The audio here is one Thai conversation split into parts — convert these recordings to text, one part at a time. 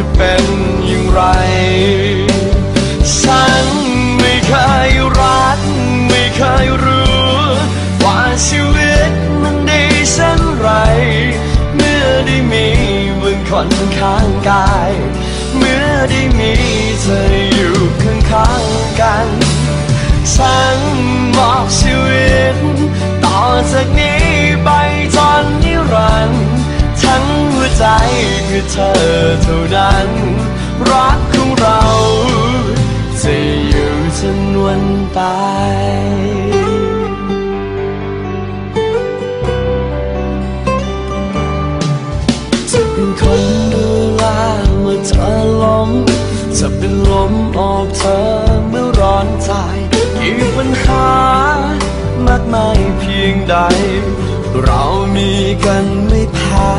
จะเป็นอย่างไร ฉันไม่เคยรักไม่เคยรู้ ว่าชีวิตมันดีเช่นไร เมื่อได้มีมึงคนข้างกาย เมื่อได้มีเธออยู่ข้างข้างๆกันฉันมอบชีวิต ต่อจากนี้ไป ใจคือเธอเท่านั้น รักของเรา จะอยู่จนวันตายจะเป็นคนดูแลเมื่อเธอล้มจะเป็นลมออกเธอเมื่อร้อนใจกี่ปัญหามากมายเพียงใด เรามีกันไม่แพ้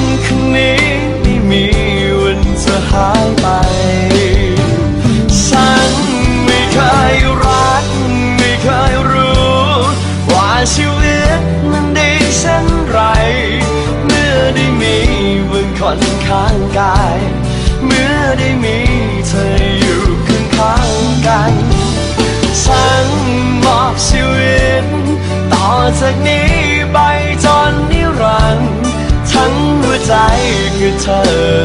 คนคนนี้ไม่มีวันจะหายไป ฉันไม่เคยรัก ไม่เคยรู้ ว่าชีวิตมันดีเช่นไร เมื่อได้มีมึงคนข้างกาย เมื่อได้มีเธออยู่ข้างข้างๆกัน ฉันมอบชีวิต ต่อจากนี้ เธอ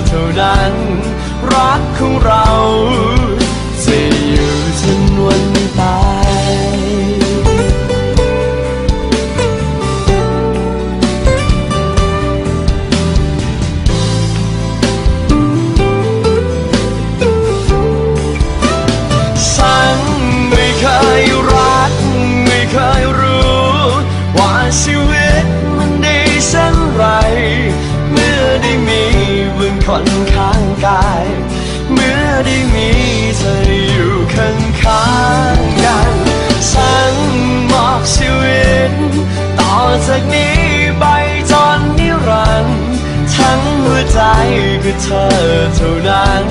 เท่านั้น รักของเรา จะอยู่จนวัน จากนี้ไปจนนิรันดร์ทั้งหัวใจคือเธอเท่านั้น